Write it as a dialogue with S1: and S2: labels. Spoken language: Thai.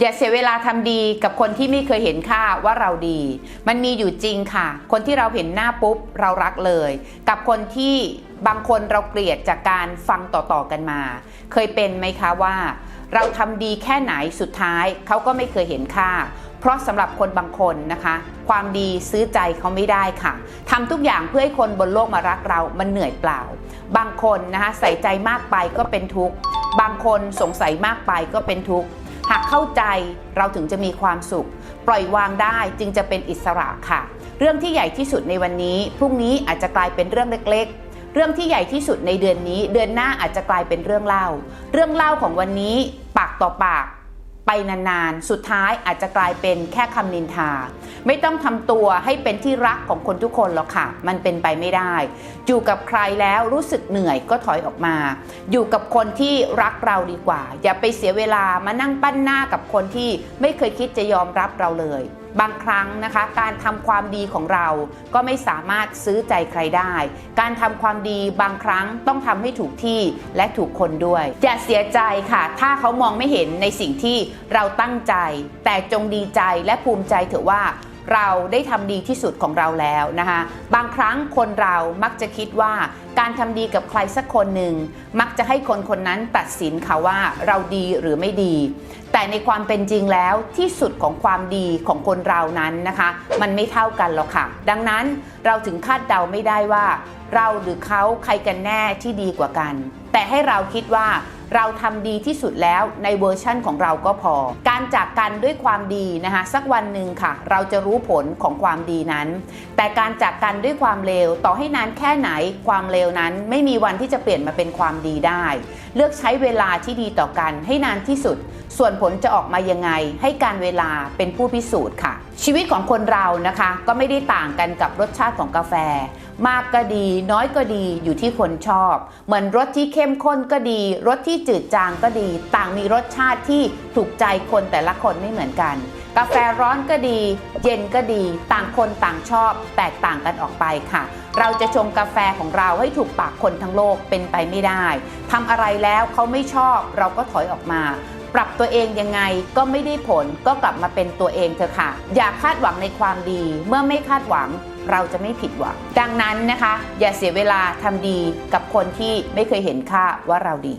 S1: อย่าเสียเวลาทำดีกับคนที่ไม่เคยเห็นค่าว่าเราดี มันมีอยู่จริงค่ะ คนที่เราเห็นหน้าปุ๊บเรารักเลย กับคนที่บางคนเราเกลียดจากการฟังต่อๆกันมา เคยเป็นไหมคะว่า เราทำดีแค่ไหนสุดท้ายเขาก็ไม่เคยเห็นค่า เพราะสำหรับคนบางคนนะคะ ความดีซื้อใจเขาไม่ได้ค่ะทำทุกอย่างเพื่อให้คนบนโลกมารักเรามันเหนื่อยเปล่า บางคนนะคะใส่ใจมากไปก็เป็นทุกข์บางคนสงสัยมากไปก็เป็นทุกข์ากเข้าใจเราถึงจะมีความสุข ปล่อยวางได้จึงจะเป็นอิสระค่ะ เรื่องที่ใหญ่ที่สุดในวันนี้ พรุ่งนี้อาจจะกลายเป็นเรื่องเล็กเรื่องที่ใหญ่ที่สุดในเดือนนี้ เดือนหน้าอาจจะกลายเป็นเรื่องเล่า เรื่องเล่าของวันนี้ ปากต่อปาก ไปนานๆ สุดท้ายอาจจะกลายเป็นแค่คำนินทา ไม่ต้องทำตัวให้เป็นที่รักของคนทุกคนหรอกค่ะ มันเป็นไปไม่ได้ อยู่กับใครแล้วรู้สึกเหนื่อยก็ถอยออกมา อยู่กับคนที่รักเราดีกว่า อย่าไปเสียเวลามานั่งปั้นหน้ากับคนที่ไม่เคยคิดจะยอมรับเราเลย บางครั้งนะคะ การทำความดีของเราก็ไม่สามารถซื้อใจใครได้ การทำความดีบางครั้งต้องทำให้ถูกที่และถูกคนด้วยอย่าเสียใจค่ะ ถ้าเขามองไม่เห็นในสิ่งที่เราตั้งใจ แต่จงดีใจและภูมิใจเถอะว่า เราได้ทำดีที่สุดของเราแล้วนะคะบางครั้งคนเรามักจะคิดว่าการทำดีกับใครสักคนหนึ่งมักจะให้คนคนนั้นตัดสินค่ะว่าเราดีหรือไม่ดี แต่ในความเป็นจริงแล้วที่สุดของความดีของคนเรานั้นนะคะ มันไม่เท่ากันหรอกค่ะ ดังนั้นเราถึงคาดเดาไม่ได้ว่า เราหรือเขาใครกันแน่ที่ดีกว่ากัน แต่ให้เราคิดว่าเราทำดีที่สุดแล้วในเวอร์ชั่นของเราก็พอ การจากกันด้วยความดีนะคะสักวันหนึ่งค่ะ เราจะรู้ผลของความดีนั้น แต่การจากกันด้วยความเลวต่อให้นานแค่ไหนความเลวนั้น ไม่มีวันที่จะเปลี่ยนมาเป็นความดีได้ เลือกใช้เวลาที่ดีต่อกันให้นานที่สุดส่วนผลจะออกมายังไงให้การเวลาเป็นผู้พิสูจน์ค่ะ ชีวิตของคนเรานะคะ ก็ไม่ได้ต่างกันกับรสชาติของกาแฟ มากก็ดี น้อยก็ดีอยู่ที่คนชอบ เหมือนรสที่เข้มข้นก็ดีรสที่ที่จืดจางก็ดี ต่างมีรสชาติที่ถูกใจคนแต่ละคนไม่เหมือนกัน กาแฟร้อนก็ดี เย็นก็ดี ต่างคนต่างชอบ แตกต่างกันออกไปค่ะ เราจะชงกาแฟของเราให้ถูกปากคนทั้งโลกเป็นไปไม่ได้ทำอะไรแล้วเขาไม่ชอบ เราก็ถอยออกมาปรับตัวเองยังไงก็ไม่ได้ผลก็กลับมาเป็นตัวเองเถอะค่ะ อย่าคาดหวังในความดี เมื่อไม่คาดหวังเราจะไม่ผิดหวัง ดังนั้นนะคะ อย่าเสียเวลาทำดีกับคนที่ไม่เคยเห็นค่าว่าเราดี